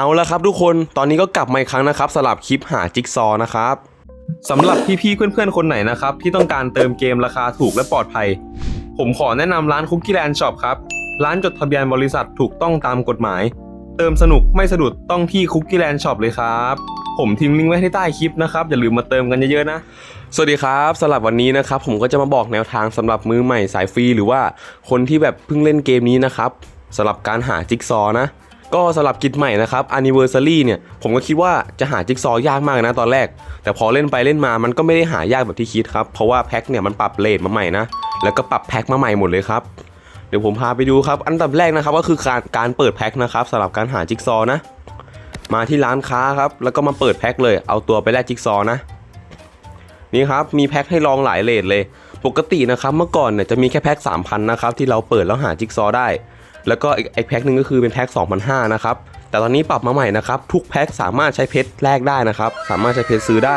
เอาละครับทุกคนตอนนี้ก็กลับมาอีกครั้งนะครับสำหรับคลิปหาจิ๊กซอว์นะครับสำหรับพี่ๆเพื่อนๆคนไหนนะครับที่ต้องการเติมเกมราคาถูกและปลอดภัย ผมขอแนะนำร้านคุกกี้แลนด์ช็อปครับ ร้านจดทะเบียนบริษัทถูกต้องตามกฎหมาย เติมสนุกไม่สะดุดต้องที่คุกกี้แลนด์ช็อปเลยครับ ผมทิ้งลิงก์ไว้ที่ใต้คลิปนะครับ อย่าลืมมาเติมกันเยอะๆนะ สวัสดีครับสำหรับวันนี้นะครับผมก็จะมาบอกแนวทางสำหรับมือใหม่สายฟรีหรือว่าคนที่แบบเพิ่งเล่นเกมนี้นะครับสำหรับการหาจิ๊กซอว์นะ ก็สำหรับกิจใหม่นะครับ Anniversary เนี่ยผมก็คิดว่าจะหาจิ๊กซอว์ยากมากนะตอนแรก แต่พอเล่นไปเล่นมามันก็ไม่ได้หายากแบบที่คิดครับ เพราะว่าแพ็คเนี่ยมันปรับเลทมาใหม่นะ แล้วก็ปรับแพ็คมาใหม่หมดเลยครับ เดี๋ยวผมพาไปดูครับ อันดับแรกนะครับก็คือการการเปิดแพ็คนะครับสำหรับการหาจิ๊กซอว์นะ มาที่ร้านค้าครับแล้วก็มาเปิดแพ็คเลย เอาตัวไปแลกจิ๊กซอว์นะนี่ครับมีแพ็คให้ลองหลายเลทเลย ปกตินะครับเมื่อก่อนเนี่ยจะมีแค่แพ็ค3,000นะครับที่เราเปิดแล้วหาจิ๊กซอว์ได้ แล้วก็อีกอีกแพ็คหนึ่งก็คือเป็นแพ็ค2,500นะครับ แต่ตอนนี้ปรับมาใหม่นะครับ ทุกแพ็คสามารถใช้เพชรแลกได้นะครับ สามารถใช้เพชรซื้อได้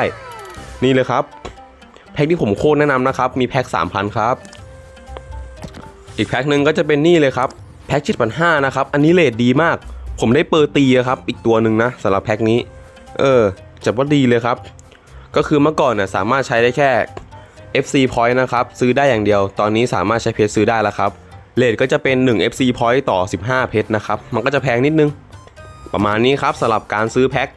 นี่เลยครับ แพ็คที่ผมโคตรแนะนำนะครับ มีแพ็ค3,000ครับ อีกแพ็คหนึ่งก็จะเป็นนี่เลยครับ แพ็คชิดพันห้านะครับ อันนี้เลทดีมาก ผมได้เปอร์ตีอะครับ อีกตัวหนึ่งนะสำหรับแพ็คนี้ เออจับว่าดีเลยครับ ก็คือเมื่อก่อนเนี่ยสามารถใช้ได้แค่ FC point นะครับ ซื้อได้อย่างเดียว ตอนนี้สามารถใช้เพชรซื้อได้แล้วครับ เลทก็จะเป็น 1 FC point ต่อ 15 เพชรนะครับ มันก็จะแพงนิดนึง ประมาณนี้ครับสำหรับการซื้อแพ็ค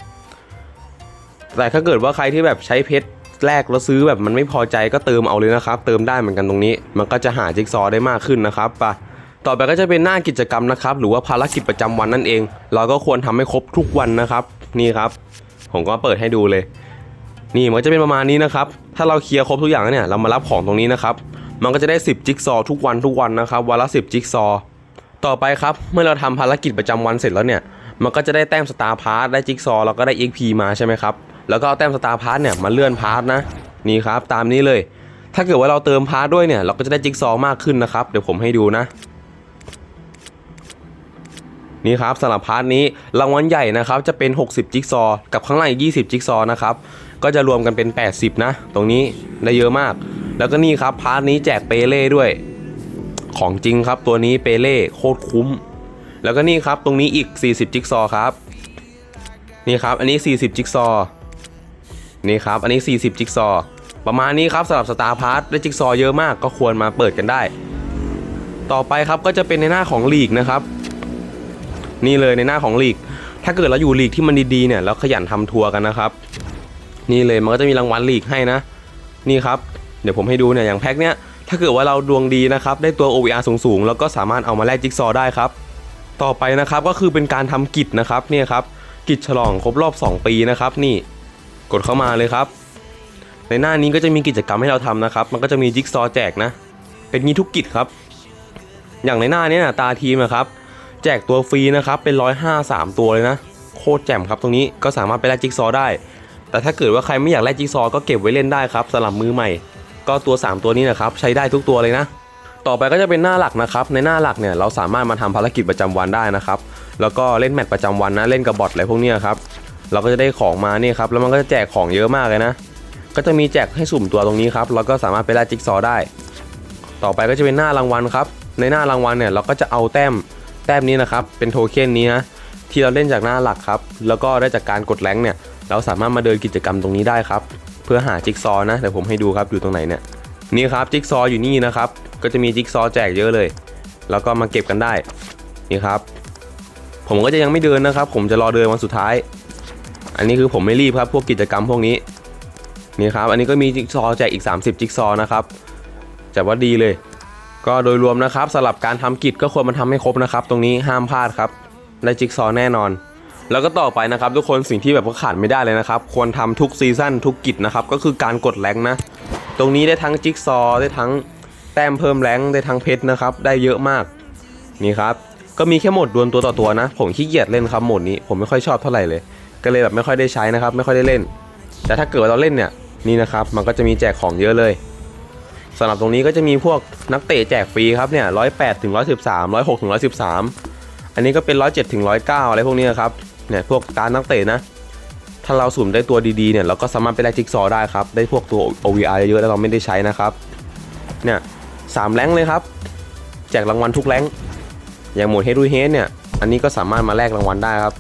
แต่ถ้าเกิดว่าใครที่แบบใช้เพชรแรกแล้วซื้อแบบมันไม่พอใจก็เติมเอาเลยนะครับ เติมได้เหมือนกันตรงนี้ มันก็จะหาจิ๊กซอได้มากขึ้นนะครับไปต่อไปก็จะเป็นหน้ากิจกรรมนะครับ หรือว่าภารกิจประจำวันนั่นเอง เราก็ควรทำให้ครบทุกวันนะครับ นี่ครับ ผมก็เปิดให้ดูเลย นี่มันจะเป็นประมาณนี้นะครับ ถ้าเราเคลียร์ครบทุกอย่างเนี่ย เรามารับของตรงนี้นะครับ มันก็จะได้ 10 จิ๊กซอว์ทุกวันทุกวันนะครับวันละ 10 จิ๊กซอว์ต่อไปครับเมื่อเราทำภารกิจประจำวันเสร็จแล้วเนี่ยมันก็จะได้แต้มสตาร์พาร์ทได้จิ๊กซอว์แล้วก็ได้ XP มาใช่ไหมครับแล้วก็เอาแต้มสตาร์พาร์ทเนี่ยมาเลื่อนพาร์ทนะนี่ครับตามนี้เลย ถ้าเกิดว่าเราเติมพาร์ทด้วยเนี่ยเราก็จะได้จิ๊กซอว์มากขึ้นนะครับเดี๋ยวผมให้ดูนะนี่ครับสำหรับพาร์ทนี้รางวัลใหญ่นะครับจะเป็น 60 จิ๊กซอว์กับข้างล่างอีก 20 จิ๊กซอว์นะครับ ก็จะรวมกันเป็น 80 นะ ตรงนี้ได้เยอะมาก แล้วก็นี่ครับพาร์ทนี้แจกเปเล่ด้วย ของจริงครับตัวนี้เปเล่โคตรคุ้ม แล้วก็นี่ครับตรงนี้อีก 40 จิ๊กซอครับ นี่ครับอันนี้ 40 จิ๊กซอ นี่ครับอันนี้ 40 จิ๊กซอ ประมาณนี้ครับสำหรับสตาร์พาร์ทได้จิ๊กซอเยอะมากก็ควรมาเปิดกันได้ ต่อไปครับก็จะเป็นในหน้าของลีกนะครับ นี่เลยในหน้าของลีกถ้าเกิดเราอยู่ลีกที่มันดีๆเนี่ยแล้วขยันทำทัวร์กันนะครับ นี่เลยมันก็จะมีรางวัลลีกให้นะ นี่ครับ เดี๋ยวผมให้ดูเนี่ยอย่างแพ็คเนี้ยถ้าเกิดว่าเราดวงดีนะครับได้ตัว OVR สูงๆ แล้วก็สามารถเอามาแลกจิ๊กซอได้ครับ ต่อไปนะครับก็คือเป็นการทำกิจนะครับเนี่ยครับกิจฉลองครบรอบ 2 ปีนะครับ นี่กดเข้ามาเลยครับ ในหน้านี้ก็จะมีกิจกรรมให้เราทำนะครับ มันก็จะมีจิ๊กซอแจกนะ เป็นงี้ทุกกิจครับ อย่างในหน้านี้นะตาทีมนะครับแจกตัวฟรีนะครับเป็นร้อยห้าสามตัวเลยนะ โคตรแจ่มครับตรงนี้ก็สามารถไปแลกจิ๊กซอได้ แต่ถ้าเกิดว่าใครไม่อยากแลกจิ๊กซอว์ก็เก็บไว้เล่นได้ครับสำหรับมือใหม่ ก็ตัว 3 ตัวนี้นะครับใช้ได้ทุกตัวเลยนะ ต่อไปก็จะเป็นหน้าหลักนะครับในหน้าหลักเนี่ยเราสามารถมาทำภารกิจประจำวันได้นะครับแล้วก็เล่นแมตช์ประจำวันนะเล่นกับบอทอะไรพวกนี้ครับเราก็จะได้ของมานี่ครับแล้วมันก็จะแจกของเยอะมากเลยนะ ก็จะมีแจกให้สุ่มตัวตรงนี้ครับแล้วก็สามารถไปแลกจิ๊กซอว์ได้ ต่อไปก็จะเป็นหน้ารางวัลครับในหน้ารางวัลเนี่ยเราก็จะเอาแต้มแต้มนี้นะครับเป็นโทเค็นนี้นะที่เราเล่นจากหน้าหลักครับแล้วก็ได้จากการกดแรงเนี่ย เราสามารถมาเดินกิจกรรมตรงนี้ได้ครับ เพื่อหาจิ๊กซอว์นะเดี๋ยวผมให้ดูครับอยู่ตรงไหนเนี่ยนี่ครับจิ๊กซอว์อยู่นี่นะครับ ก็จะมีจิ๊กซอว์แจกเยอะเลย แล้วก็มาเก็บกันได้นี่ครับ ผมก็จะยังไม่เดินนะครับ ผมจะรอเดินวันสุดท้าย อันนี้คือผมไม่รีบครับ พวกกิจกรรมพวกนี้นี่ครับ อันนี้ก็มีจิ๊กซอว์แจกอีก 30 จิ๊กซอว์นะครับจัดว่าดีเลย ก็โดยรวมนะครับสำหรับการทำกิจก็ควรมาทำให้ครบนะครับ ตรงนี้ห้ามพลาดครับได้จิ๊กซอว์แน่นอน แล้วก็ต่อไปนะครับทุกคนสิ่งที่แบบว่าขาดไม่ได้เลยนะครับ ควรทำทุกซีซั่นทุกกิจนะครับ ก็คือการกดแรงนะ ตรงนี้ได้ทั้งจิ๊กซอได้ทั้งแต้มเพิ่มแรงได้ทั้งเพชรนะครับ ได้เยอะมากนี่ครับก็มีแค่โหมดดวลตัวต่อตัวนะ ผมขี้เกียจเล่นครับโหมดนี้ผมไม่ค่อยชอบเท่าไหร่เลย ก็เลยแบบไม่ค่อยได้ใช้นะครับ ไม่ค่อยได้เล่น แต่ถ้าเกิดว่าเราเล่นเนี่ยนี่นะครับมันก็จะมีแจกของเยอะเลยสำหรับตรงนี้ก็จะมีพวกนักเตะแจกฟรีครับเนี่ยร้อยแปดถึงร้อยสิบสามร้อยหกถึงร้อยสิบสามอันนี้ก็เป็นร้อยเจ็ดถึงร้อยเก้าอะไรพวกนี้ครับ เนี่ยพวกการนักเตะนะ ถ้าเราสุ่มได้ตัวดีๆเนี่ยเราก็สามารถไปแลกจิ๊กซอได้ครับ ได้พวกตัว OVR เยอะๆแล้วเราไม่ได้ใช้นะครับ เนี่ยสามแรงเลยครับ แจกรางวัลทุกแรงอย่างหมดเฮดูเฮดเนี่ย อันนี้ก็สามารถมาแลกรางวัลได้ครับ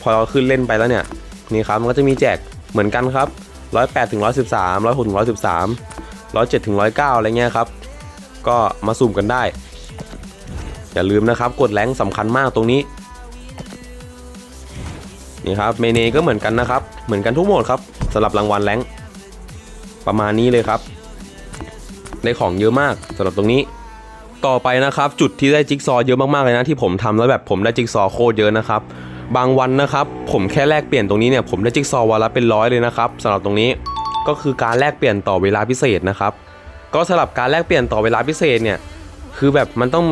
พอเราขึ้นเล่นไปแล้วเนี่ย นี่ครับมันก็จะมีแจกเหมือนกันครับ108ถึง113 106ถึง113 107ถึง109อะไรเงี้ยครับ ก็มาสุ่มกันได้ อย่าลืมนะครับ กดแรงสำคัญมากตรงนี้ นี่ครับเมเนก็เหมือนกันนะครับ เหมือนกันทุกโหมดครับสำหรับรางวัลแรงประมาณนี้เลยครับได้ของเยอะมากสำหรับตรงนี้ ต่อไปนะครับ จุดที่ได้จิ๊กซอว์เยอะมากๆเลยนะที่ผมทำแล้วแบบผมได้จิ๊กซอว์โคตรเยอะนะครับ บางวันนะครับ ผมแค่แลกเปลี่ยนตรงนี้เนี่ยผมได้จิ๊กซอว์วันละเป็นร้อยเลยนะครับสำหรับตรงนี้ก็คือการแลกเปลี่ยนต่อเวลาพิเศษนะครับ ก็สำหรับการแลกเปลี่ยนต่อเวลาพิเศษเนี่ยคือแบบมันต้อง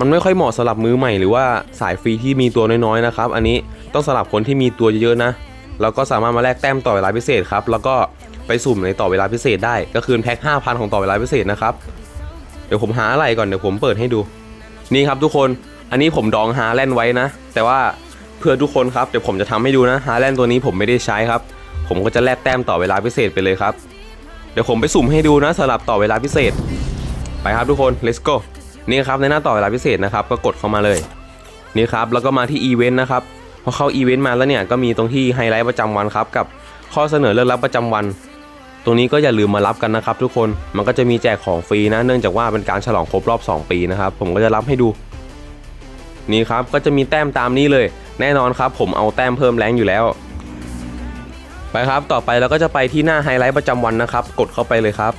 มันไม่ค่อยเหมาะสำหรับมือใหม่หรือว่าสายฟรีที่มีตัวน้อยๆนะครับ อันนี้ต้องสำหรับคนที่มีตัวเยอะๆนะแล้วก็สามารถมาแลกแต้มต่อเวลาพิเศษครับ แล้วก็ไปสุ่มในต่อเวลาพิเศษได้ ก็คือแพ็ค5,000 ของต่อเวลาพิเศษนะครับ เดี๋ยวผมหาอะไรก่อนเดี๋ยวผมเปิดให้ดู นี่ครับทุกคน อันนี้ผมดองฮาแลนไว้นะ แต่ว่าเพื่อทุกคนครับเดี๋ยวผมจะทำให้ดูนะฮาแลนตัวนี้ผมไม่ได้ใช้ครับ ผมก็จะแลกแต้มต่อเวลาพิเศษไปเลยครับ เดี๋ยวผมไปสุ่มให้ดูนะสำหรับต่อเวลาพิเศษ ไปครับทุกคน let's go นี่ครับในหน้าต่อเวลาพิเศษนะครับก็กดเข้ามาเลยนี่ครับแล้วก็มาที่อีเวนต์นะครับพอเข้าอีเวนต์มาแล้วเนี่ยก็มีตรงที่ไฮไลท์ประจำวันครับกับข้อเสนอเรื่องรับประจำวัน ตรงนี้ก็อย่าลืมมารับกันนะครับ ทุกคนมันก็จะมีแจกของฟรีนะ เนื่องจากว่าเป็นการฉลองครบรอบ 2 ปีนะครับผมก็จะรับให้ดู นี่ครับก็จะมีแต้มตามนี้เลย แน่นอนครับผมเอาแต้มเพิ่มแรงอยู่แล้ว ไปครับต่อไปเราก็จะไปที่หน้าไฮไลท์ประจำวันนะครับ กดเข้าไปเลยครับ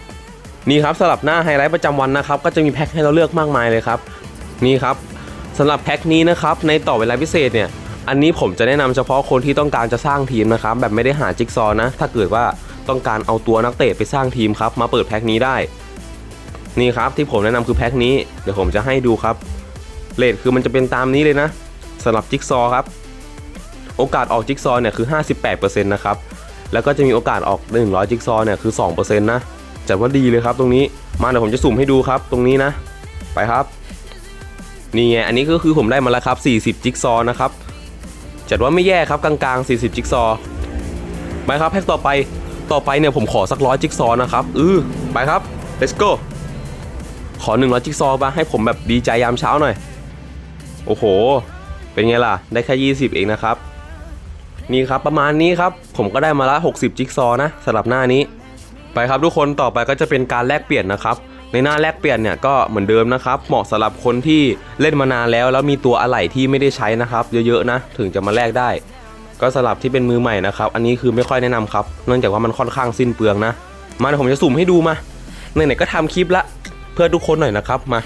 นี่ครับสำหรับหน้าไฮไลท์ประจำวันนะครับก็จะมีแพ็คให้เราเลือกมากมายเลยครับนี่ครับสำหรับแพ็คนี้นะครับในต่อเวลาพิเศษเนี่ยอันนี้ผมจะแนะนำเฉพาะคนที่ต้องการจะสร้างทีมนะครับแบบไม่ได้หาจิ๊กซอนะ ถ้าเกิดว่าต้องการเอาตัวนักเตะไปสร้างทีมครับมาเปิดแพ็คนี้ได้ นี่ครับที่ผมแนะนำคือแพ็คนี้เดี๋ยวผมจะให้ดูครับเลทคือมันจะเป็นตามนี้เลยนะสำหรับจิ๊กซอครับโอกาสออกจิ๊กซอเนี่ยคือ 58%นะครับแล้วก็จะมีโอกาสออก 100 จิ๊กซอเนี่ยคือ 2%นะ จัดว่าดีเลยครับ ตรงนี้มาเดี๋ยวผมจะสุ่มให้ดูครับ ตรงนี้นะ ไปครับนี่ไงอันนี้ก็คือผมได้มาแล้วครับ 40 จิ๊กซอนะครับจัดว่าไม่แย่ครับกลางๆ 40 จิ๊กซอไปครับแพ็คต่อไปต่อไปเนี่ยผมขอสักร้อยจิ๊กซอนะครับอือไปครับ let's go ขอ 100 จิ๊กซอมาให้ผมแบบดีใจยามเช้าหน่อย โอ้โห เป็นไงล่ะ ได้แค่20 เองนะครับ นี่ครับประมาณนี้ครับ ผมก็ได้มาละ 60 จิ๊กซอนะสำหรับหน้านี้ ไปครับทุกคนต่อไปก็จะเป็นการแลกเปลี่ยนนะครับ ในหน้าแลกเปลี่ยนเนี่ยก็เหมือนเดิมนะครับ เหมาะสำหรับคนที่เล่นมานานแล้ว แล้วมีตัวอะไหล่ที่ไม่ได้ใช้นะครับ เยอะๆนะ ถึงจะมาแลกได้ ก็สำหรับที่เป็นมือใหม่นะครับ อันนี้คือไม่ค่อยแนะนำครับ เนื่องจากว่ามันค่อนข้างสิ้นเปลืองนะ มาเดี๋ยวผมจะสุ่มให้ดูมาไหนๆก็ทำคลิปละเพื่อทุกคนหน่อยนะครับมา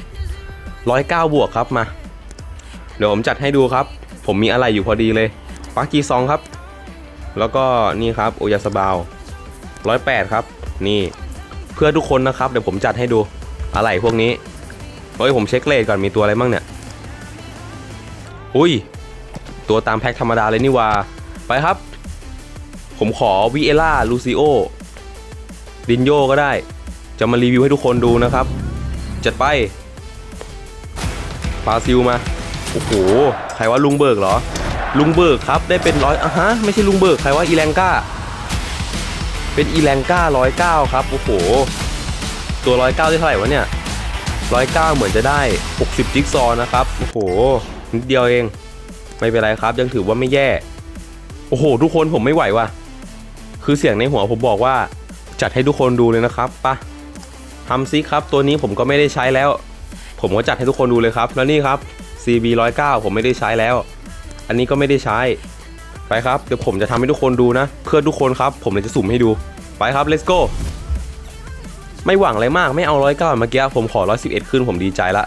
109บวกครับมา เดี๋ยวผมจัดให้ดูครับ ผมมีอะไรอยู่พอดีเลยปากีซองครับ แล้วก็นี่ครับโอยาสบาว108ครับ นี่ เพื่อทุกคนนะครับ เดี๋ยวผมจัดให้ดูอะไรพวกนี้เฮ้ยผมเช็คเลทก่อนมีตัวอะไรบ้างเนี่ย อุ้ย ตัวตามแพ็คธรรมดาเลยนี่ว่า ไปครับ ผมขอวิเอล่าลูซิโอดินโยก็ได้ จะมารีวิวให้ทุกคนดูนะครับ จัดไปฟาซิลมา โอ้โห ใครว่าลุงเบิกเหรอ ลุงเบิกครับ ได้เป็นร้อยอะฮะ ไม่ใช่ลุงเบิก ใครว่าอีแรงก้า เป็นอีแรงก้าร้อยเก้าครับ โอ้โห ตัวร้อยเก้าได้เท่าไหร่วะเนี่ยร้อยเก้าเหมือนจะได้ 60จิ๊กซอนะครับ โอ้โห นิดเดียวเอง ไม่เป็นไรครับ ยังถือว่าไม่แย่ โอ้โห ทุกคนผมไม่ไหวว่ะ คือเสียงในหัวผมบอกว่า จัดให้ทุกคนดูเลยนะครับปะทำซิครับ ตัวนี้ผมก็ไม่ได้ใช้แล้ว ผมก็จัดให้ทุกคนดูเลยครับ แล้วนี่ครับ CB 109 ผมไม่ได้ใช้แล้ว อันนี้ก็ไม่ได้ใช้ ไปครับ เดี๋ยวผมจะทำให้ทุกคนดูนะ เพื่อทุกคนครับ ผมเลยจะสุ่มให้ดู ไปครับ let's go ไม่หวังอะไรมาก ไม่เอา109เมื่อกี้ผมขอ111ขึ้นผมดีใจละ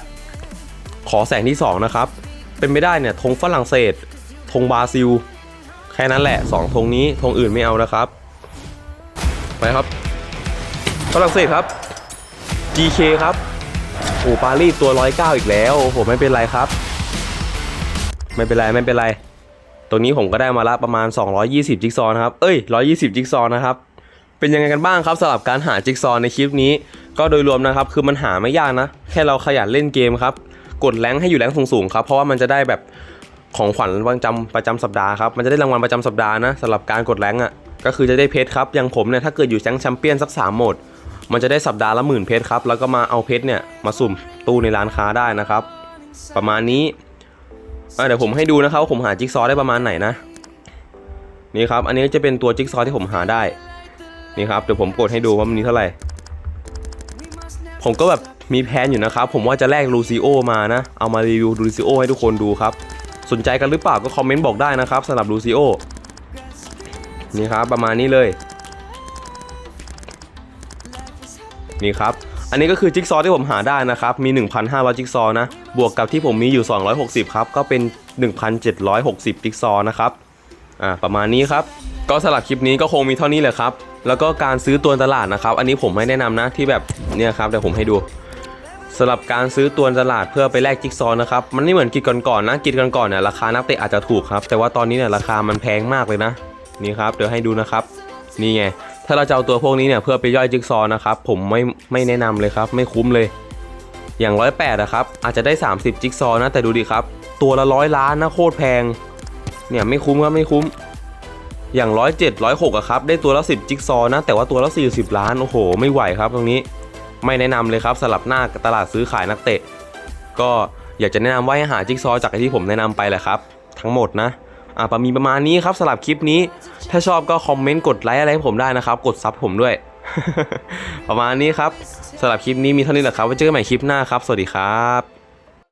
ขอแสงที่2นะครับ เป็นไม่ได้เนี่ยธงฝรั่งเศสธงบราซิล แค่นั้นแหละ2ธงนี้ธงอื่นไม่เอานะครับ ไปครับ ฝรั่งเศสครับ GK ครับ โอ้ปารีสตัว109อีกแล้ว โอ้โห ไม่เป็นไรครับ ไม่เป็นไร ไม่เป็นไร ตรงนี้ผมก็ได้มาละประมาณ 220 จิ๊กซอนะครับ เอ้ย 120 จิ๊กซอนะครับ เป็นยังไงกันบ้างครับสำหรับการหาจิ๊กซอในคลิปนี้ ก็โดยรวมนะครับ คือมันหาไม่ยากนะ แค่เราขยันเล่นเกมครับ กดแรงให้อยู่แรงสูงๆครับ เพราะว่ามันจะได้แบบของขวัญประจำประจำสัปดาห์ครับ มันจะได้รางวัลประจำสัปดาห์นะสำหรับการกดแรงค์อะ ก็คือจะได้เพชรครับ อย่างผมเนี่ยถ้าเกิดอยู่แชงแชมเปี้ยนสัก3โหมด มันจะได้สัปดาห์ละหมื่นเพชรครับ แล้วก็มาเอาเพชรเนี่ยมาสุ่มตู้ในร้านค้าได้นะครับ ประมาณนี้ อะเดี๋ยวผมให้ดูนะครับว่าผมหาจิ๊กซอได้ประมาณไหนนะ นี่ครับ อันนี้จะเป็นตัวจิ๊กซอที่ผมหาได้ นี่ครับ เดี๋ยวผมกดให้ดูว่ามันนี้เท่าไหร่ ผมก็แบบมีแผนอยู่นะครับ ผมว่าจะแลกลูซิโอมานะ เอามารีวิวลูซิโอให้ทุกคนดูครับ สนใจกันหรือเปล่าก็คอมเมนต์บอกได้นะครับสำหรับลูซิโอ นี่ครับประมาณนี้เลย นี่ครับ อันนี้ก็คือจิ๊กซอว์ที่ผมหาได้นะครับ มี 1,500 จิ๊กซอว์นะ บวกกับที่ผมมีอยู่ 260 ครับ ก็เป็น 1,760 จิ๊กซอว์นะครับ อ่า ประมาณนี้ครับ ก็สำหรับคลิปนี้ก็คงมีเท่านี้แหละครับ แล้วก็การซื้อตัวตลาดนะครับ อันนี้ผมไม่แนะนำนะ ที่แบบเนี่ยครับเดี๋ยวผมให้ดูสำหรับการซื้อตัวตลาดเพื่อไปแลกจิ๊กซอว์นะครับ มันไม่เหมือนกิจก่อนๆนะ กิจก่อนๆเนี่ยราคานักเตะอาจจะถูกครับ แต่ว่าตอนนี้เนี่ยราคามันแพงมากเลยนะ นี่ครับ เดี๋ยวให้ดูนะครับ นี่ไง ถ้าเราจะเอาตัวพวกนี้เนี่ยเพื่อไปย่อยจิ๊กซอว์นะครับผมไม่ไม่แนะนำเลยครับไม่คุ้มเลย อย่างร้อยแปดนะครับอาจจะได้ 30 จิ๊กซอว์นะแต่ดูดิครับ ตัวละร้อยล้านนะโคตรแพง เนี่ยไม่คุ้มครับไม่คุ้ม อย่างร้อยเจ็ดร้อยหกอะครับได้ตัวละสิบจิ๊กซอว์นะแต่ว่าตัวละสี่สิบล้านโอ้โห ไม่ไหวครับตรงนี้ ไม่แนะนำเลยครับสำหรับหน้าตลาดซื้อขายนักเตะ ก็อยากจะแนะนำว่าให้หาจิ๊กซอว์จากที่ผมแนะนำไปแหละครับ ทั้งหมดนะ อ่าประมีประมาณนี้ครับสำหรับคลิปนี้ ถ้าชอบก็คอมเมนต์กดไลค์อะไรให้ผมได้นะครับ กดซับผมด้วย ประมาณนี้ครับสำหรับคลิปนี้มีเท่านี้แหละครับไว้เจอกันใหม่คลิปหน้าครับ สวัสดีครับ